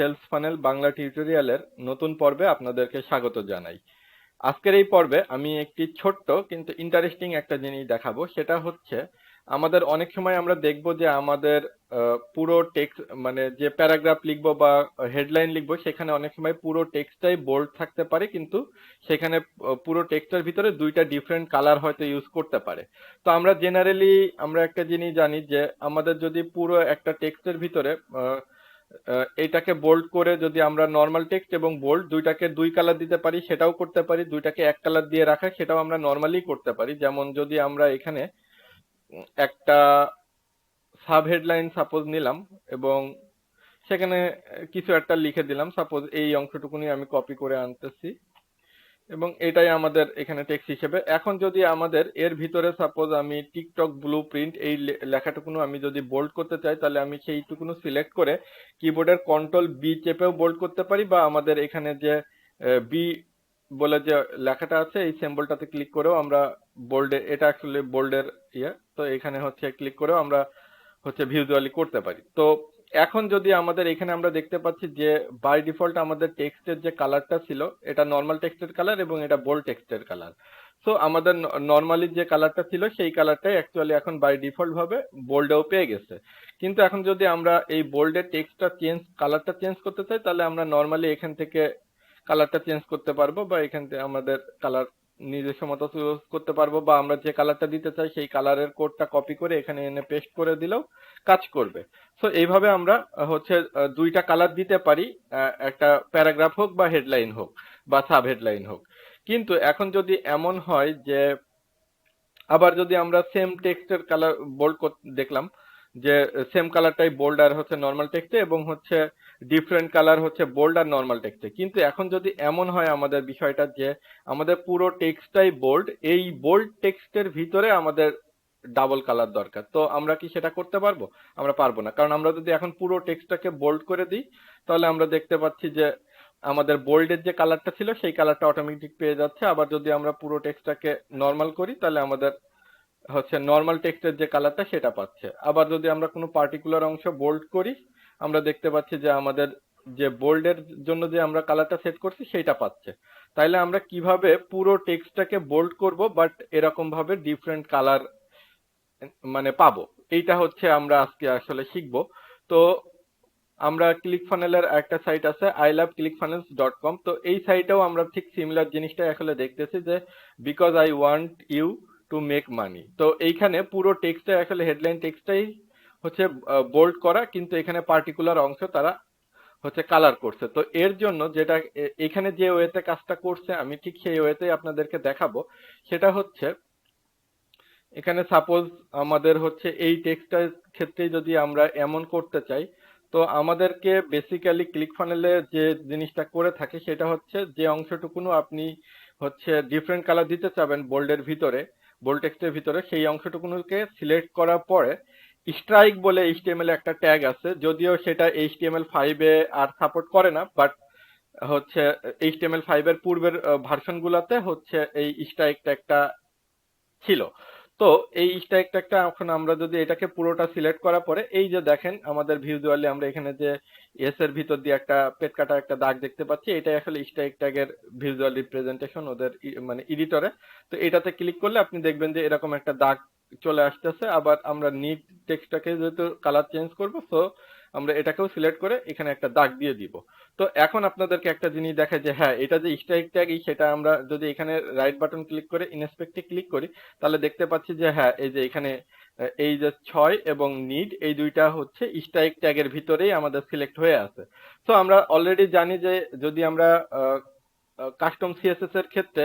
Sales funnel Bangla টিউটোরিয়ালের নতুন পর্বে আপনাদেরকে স্বাগত জানাই। আজকের এই পর্বে আমি একটি ছোট্ট কিন্তু ইন্টারেস্টিং একটা জিনিস দেখাবো। সেটা হচ্ছে, আমাদের অনেক সময় আমরা দেখব যে আমাদের পুরো টেক্সট মানে যে প্যারাগ্রাফ লিখব বা হেডলাইন লিখব, সেখানে অনেক সময় পুরো টেক্সটাই বোল্ড থাকতে পারে, কিন্তু সেখানে পুরো টেক্সটের ভিতরে দুইটা ডিফারেন্ট কালার হয়তো ইউজ করতে পারে। তো আমরা জেনারেলি আমরা একটা জিনিস জানি যে, আমাদের যদি পুরো একটা টেক্সটের ভিতরে এইটাকে বোল্ড করে যদি আমরা নর্মাল টেক্সট এবং বোল্ড দুইটাকে দুই কালার দিতে পারি, সেটাও করতে পারি। দুইটাকে এক কালার দিয়ে রাখা, সেটাও আমরা নর্মালি করতে পারি। যেমন যদি আমরা এখানে একটা সাব হেডলাইন সাপোজ নিলাম এবং সেখানে কিছু একটা লিখে দিলাম। সাপোজ এই অংশটুকুনি আমি কপি করে আনতেছি। এবং এটাই আমাদের এখানে টেক্সট হিসেবে। এখন যদি আমাদের এর ভিতরে সাপোজ আমি টিকটক ব্লু প্রিন্ট এই লেখাটুকুনো আমি যদি বোল্ড করতে চাই, তাহলে আমি সেইটুকুনো সিলেক্ট করে কিবোর্ডের কন্ট্রোল বি চেপেও বোল্ড করতে পারি বা আমাদের এখানে যে বি বলে যে লেখাটা আছে, এই সিম্বলটাতে ক্লিক করেও আমরা বোল্ডে এটা অ্যাকচুয়ালি বোল্ডের ইয়ে তো এখানে হচ্ছে ক্লিক করেও আমরা হচ্ছে ভিজুয়ালি করতে পারি। তো এখন যদি আমাদের এখানে আমরা দেখতে পাচ্ছি যে বাই ডিফল্ট আমাদের টেক্সটের যে কালারটা ছিল, এটা নর্মাল টেক্সটের কালার এবং এটা বোল্ড টেক্সটের কালার সো আমাদের নর্মালি যে কালারটা ছিল, সেই কালারটাই অ্যাকচুয়ালি এখন বাই ডিফল্ট ভাবে বোল্ডেও পেয়ে গেছে। কিন্তু এখন যদি আমরা এই বোল্ডের টেক্সটটা চেঞ্জ কালারটা চেঞ্জ করতে চাই, তাহলে আমরা নর্মালি এখান থেকে কালারটা চেঞ্জ করতে পারব বা এখান থেকে আমাদের কালার নিজস্ব মতো চুজ করতে পারব বা আমরা যে কালারটা দিতে চাই সেই কালারের কোডটা কপি করে এখানে এনে পেস্ট করে দিলেও কাজ করবে। সো এইভাবে আমরা হচ্ছে দুইটা কালার দিতে পারি একটা প্যারাগ্রাফ হোক বা হেডলাইন হোক বা সাব হেডলাইন হোক। কিন্তু এখন যদি এমন হয় যে, আবার যদি আমরা সেম টেক্সটের কালার বোল্ড দেখলাম যে সেম কালারটাই বোল্ড আর হচ্ছে নর্মাল টেক্সটে এবং হচ্ছে ডিফারেন্ট কালার হচ্ছে বোল্ড আর নর্মাল টেক্সটে কিন্তু এখন যদি এমন হয় আমাদের বিষয়টা যে আমাদের পুরো টেক্সটটাই বোল্ড এই বোল্ড টেক্সটের ভিতরে আমাদের ডাবল কালার দরকার। তো আমরা কি সেটা করতে পারব? আমরা পারব না। কারণ আমরা যদি এখন পুরো টেক্সটটাকে বোল্ড করে দিই, তাহলে আমরা দেখতে পাচ্ছি যে আমাদের বোল্ডের যে কালারটা ছিল, সেই কালারটা অটোমেটিক পেয়ে যাচ্ছে। আবার যদি আমরা পুরো টেক্সটটাকে নর্মাল করি, তাহলে আমাদের হচ্ছে নর্মাল টেক্সটের যে কালারটা সেটা পাচ্ছে। আবার যদি আমরা কোনো পার্টিকুলার অংশ বোল্ড করি, আমরা দেখতে পাচ্ছি যে আমাদের যে বোল্ডের জন্য যে আমরা কালারটা সেট করছি সেইটা পাচ্ছে। তাইলে আমরা কীভাবে পুরো টেক্সটটাকে বোল্ড করব বাট এরকম ভাবে ডিফারেন্ট কালার মানে পাবো? এইটা হচ্ছে আমরা আজকে আসলে শিখব। তো আমরা ক্লিক ফানেলের একটা সাইট আছে I love click funnels dot com তো এই সাইটেও আমরা ঠিক সিমিলার জিনিসটাই আসলে দেখতেছি যে because I want you to make money তো এইখানে পুরো টেক্সটটা আসলে হেডলাইন টেক্সটটাই হচ্ছে বোল্ড করা, কিন্তু এখানে পার্টিকুলার অংশ তারা হচ্ছে কালার করছে। তো এর জন্য যেটা এখানে যে ওয়েতে কাজটা করছে, আমি ঠিক সেই ওয়েতেই আপনাদেরকে দেখাবো। সেটা হচ্ছে, এখানে সাপোজ আমাদের হচ্ছে এই টেক্সটার ক্ষেত্রে যদি আমরা এমন করতে চাই, তো আমাদেরকে বেসিক্যালি ক্লিক ফানেলে যে জিনিসটা করে থাকে, সেটা হচ্ছে যে অংশটুকুনো আপনি হচ্ছে ডিফারেন্ট কালার দিতে চাবেন বোল্ডের ভিতরে। বোল্ড ভিতরে সেই অংশটুকুকে সিলেক্ট করার পরে স্ট্রাইক বলে এইচটিএমএল একটা ট্যাগ আছে, যদিও সেটা এইচটিএমএল ফাইভে আর সাপোর্ট করে না বাট হচ্ছে এইচটিএমএল ফাইভের পূর্বের ভার্সন গুলাতে হচ্ছে এই স্ট্রাইক ট্যাগটা ছিল। তো এই একটা একটা এখন আমরা যদি এটাকে পুরোটা সিলেক্ট করার পরে, এই যে দেখেন আমাদের ভিজুয়ালি আমরা এখানে যে এস এর ভিতর দিয়ে একটা পেট কাটা একটা দাগ দেখতে পাচ্ছি, এটাই আসলে স্ট্রাইক ট্যাগের ভিজুয়াল রিপ্রেজেন্টেশন ওদের মানে এডিটরে তো এটাতে ক্লিক করলে আপনি দেখবেন যে এরকম একটা দাগ চলে আসতেছে, আবার আমরা নিট টেক্সটটাকে যেহেতু কালার চেঞ্জ করব সো আমরা এটাকেও সিলেক্ট করে এখানে একটা দাগ দিয়ে দিব। তো এখন আপনাদেরকে একটা জিনিস দেখায় যে হ্যাঁ এটা যে স্ট্রাইক ট্যাগ সেটা আমরা যদি এখানে রাইট বাটন ক্লিক করে ইনস্পেক্টে ক্লিক করি, তাহলে দেখতে পাচ্ছি যে হ্যাঁ এই যে এখানে এই যে ছয় এবং নিড এই দুইটা হচ্ছে স্ট্রাইক ট্যাগের ভিতরেই আমাদের সিলেক্ট হয়ে আছে। তো আমরা অলরেডি জানি যে যদি আমরা কাস্টম সিএসএস এর ক্ষেত্রে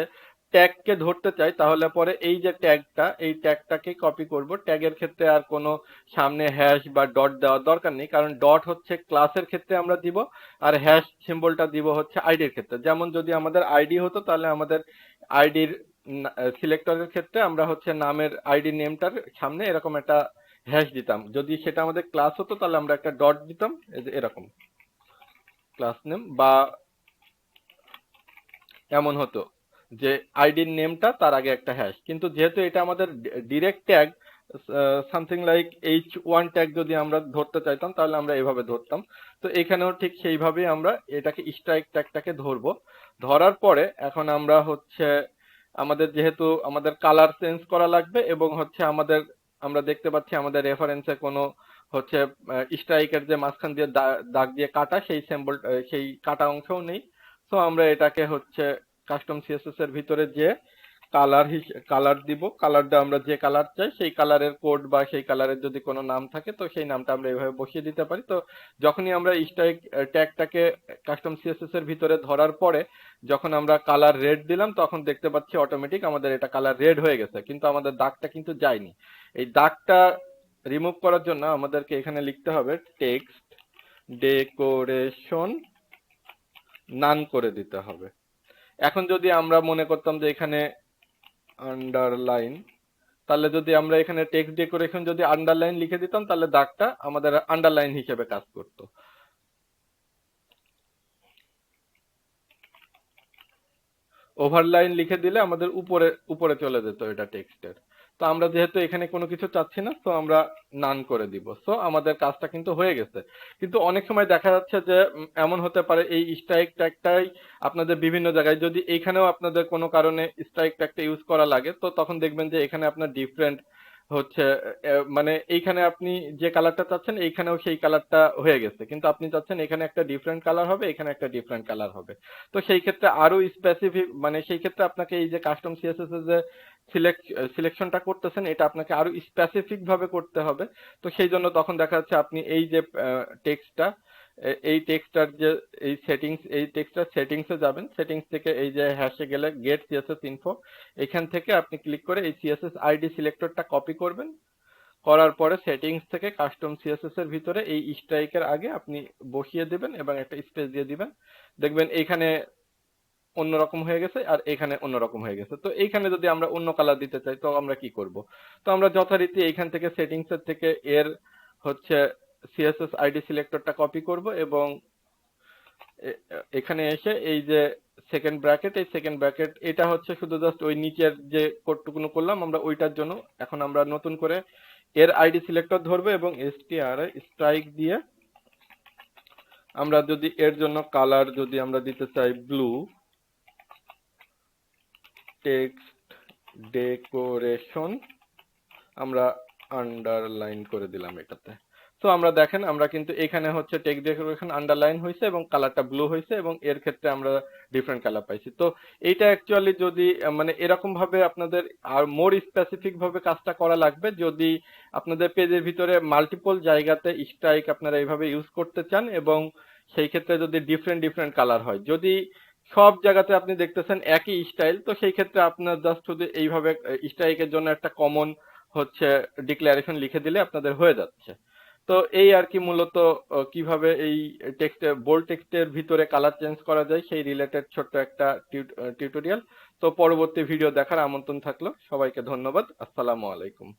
ট্যাগকে ধরতে চাই, তাহলে পরে এই যে ট্যাগটা এই ট্যাগটাকে কপি করব। ট্যাগের ক্ষেত্রে আর কোনো সামনে হ্যাশ বা ডট দেওয়ার দরকার নেই, কারণ ডট হচ্ছে ক্লাসের ক্ষেত্রে আমরা দিব, আর হ্যাশ সিম্বলটা দিব হচ্ছে আইডির ক্ষেত্রে। যেমন যদি আমাদের আইডি হতো, তাহলে আমাদের আইডির সিলেক্টরের ক্ষেত্রে আমরা হচ্ছে নামের আইডি নেমটার সামনে এরকম একটা হ্যাশ দিতাম। যদি সেটা আমাদের ক্লাস হতো, তাহলে আমরা একটা ডট দিতাম এরকম। ক্লাস নেম বা এমন হতো। যে আইডির নেমটা তার আগে একটা হ্যাশ কিন্তু যেহেতু এটা আমাদের direct tag something like H one tag যদি আমরা ধরতে চাইতাম, তাহলে আমরা এভাবে ধরতাম। তো এখানেও ঠিক সেইভাবেই আমরা এটাকে স্ট্রাইক ট্যাগটাকে ধরবো। ধরার পরে এখন আমরা হচ্ছে, আমাদের যেহেতু আমাদের কালার চেঞ্জ করা লাগবে এবং হচ্ছে আমাদের, আমরা দেখতে পাচ্ছি আমাদের রেফারেন্সে কোনো হচ্ছে স্ট্রাইকের যে মাঝখান দিয়ে দাগ দিয়ে কাটা, সেই সিম্বল সেই কাটা অংশও নেই। তো আমরা এটাকে হচ্ছে কাস্টম সিএসএস এর ভিতরে যে কালার কালার দিব কালারটা আমরা যে কালার চাই, সেই কালারের কোড বা সেই কালারের যদি কোনো নাম থাকে, তো সেই নামটা আমরা এইভাবে বসিয়ে দিতে পারি। তো যখনই আমরা স্ট্রাইক ট্যাগটাকে কাস্টম সিএসএস এর ভিতরে ধরার পরে যখন আমরা কালার রেড দিলাম, তখন দেখতে পাচ্ছি অটোমেটিক আমাদের এটা কালার রেড হয়ে গেছে, কিন্তু আমাদের দাগটা কিন্তু যায়নি। এই দাগটা রিমুভ করার জন্য আমাদেরকে এখানে লিখতে হবে টেক্সট ডেকোরেশন নান করে দিতে হবে। এখন যদি আমরা মনে করতাম যে এখানে আন্ডারলাইন তাহলে যদি আমরা এখানে টেক্সট ডেকোরেশন যদি আন্ডারলাইন লিখে দিতাম, তাহলে দাগটা আমাদের আন্ডারলাইন হিসেবে কাজ করতো। ওভারলাইন লিখে দিলে আমাদের উপরে উপরে চলে যেত এটা টেক্সটের তো আমরা যেহেতু এখানে কোনো কিছু চাচ্ছি না, তো আমরা নান করে দিব। সো আমাদের কাজটা কিন্তু হয়ে গেছে। কিন্তু অনেক সময় দেখা যাচ্ছে যে এমন হতে পারে এই স্ট্রাইক ট্যাগটাই আপনাদের বিভিন্ন জায়গায় যদি এখানেও আপনাদের কোনো কারণে স্ট্রাইক ট্যাগটা ইউজ করা লাগে, তো তখন দেখবেন যে এখানে আপনার ডিফারেন্ট হচ্ছে মানে এইখানে আপনি যে কালারটা চাচ্ছেন, এইখানেও সেই কালারটা হয়ে গেছে। কিন্তু আপনি চাচ্ছেন এখানে একটা ডিফারেন্ট কালার হবে, এখানে একটা ডিফারেন্ট কালার হবে। তো সেই ক্ষেত্রে আরও স্পেসিফিক মানে সেই ক্ষেত্রে আপনাকে এই যে কাস্টম সিএসএস এর যে সিলেকশনটা করতেছেন, এটা আপনাকে আরও স্পেসিফিক ভাবে করতে হবে। তো সেই জন্য তখন দেখা যাচ্ছে আপনি এই যে টেক্সটটা এই টেক্সটার যে, এই সেটিংস এই টেক্সটার সেটিংস যাবেন। সেটিংস থেকে এই যে হ্যাশে গেলে গেট সিএসএস ইনফো এখান থেকে আপনি ক্লিক করে এই সিএসএস আইডি সিলেক্টরটা কপি করবেন। করার পরে সেটিংস থেকে কাস্টম সিএসএস এর ভিতরে এই স্ট্রাইকের আগে আপনি বসিয়ে দিবেন এবং একটা স্পেস দিয়ে দিবেন। দেখবেন এইখানে অন্যরকম হয়ে গেছে আর এখানে অন্যরকম হয়ে গেছে। তো এইখানে যদি আমরা অন্য কালার দিতে চাই, তো আমরা কি করব? তো আমরা যথারীতি এইখান থেকে সেটিংস এর থেকে এর হচ্ছে সিএসএস আইডি সিলেক্টরটা কপি করব এবং এখানে এসে এই যে সেকেন্ড ব্র্যাকেট এই সেকেন্ড ব্র্যাকেট এটা হচ্ছে শুধু জাস্ট ওই নিচের যে কোডটুকুনো করলাম, আমরা ওইটার জন্য এখন আমরা নতুন করে এর আইডি সিলেক্টর ধরবো এবং এসটিআর স্ট্রাইক দিয়ে আমরা যদি এর জন্য কালার যদি আমরা দিতে চাই ব্লু টেক্সট ডেকোরেশন আমরা আন্ডারলাইন করে দিলাম এটাতে। তো আমরা দেখেন, আমরা কিন্তু এখানে হচ্ছে টেক্সট ডেকোরেশন আন্ডারলাইন হয়েছে এবং কালারটা ব্লু হয়েছে এবং এর ক্ষেত্রে আমরা ডিফারেন্ট কালার পাইছি। তো এইটা অ্যাকচুয়ালি যদি মানে এরকম ভাবে আপনাদের আর মোর স্পেসিফিক ভাবে কাজটা করা লাগবে, যদি আপনাদের পেজের ভিতরে মাল্টিপল জায়গাতে স্ট্রাইক আপনারা এইভাবে ইউজ করতে চান এবং সেই ক্ষেত্রে যদি ডিফারেন্ট ডিফারেন্ট কালার হয়, যদি সব জায়গাতে আপনি দেখতেছেন একই স্টাইল তো সেই ক্ষেত্রে আপনার জাস্ট শুধু এইভাবে স্ট্রাইকের জন্য একটা কমন হচ্ছে ডিক্লারেশন লিখে দিলে আপনাদের হয়ে যাচ্ছে। তো এই আর কি মূলত কীভাবে এই টেক্সটে বোল্ড টেক্সটের ভিতরে কালার চেঞ্জ করা যায় সেই রিলেটেড ছোট্ট একটা টিউটোরিয়াল তো পরবর্তী ভিডিও দেখার আমন্ত্রণ থাকল। সবাইকে ধন্যবাদ। আসসালামু আলাইকুম।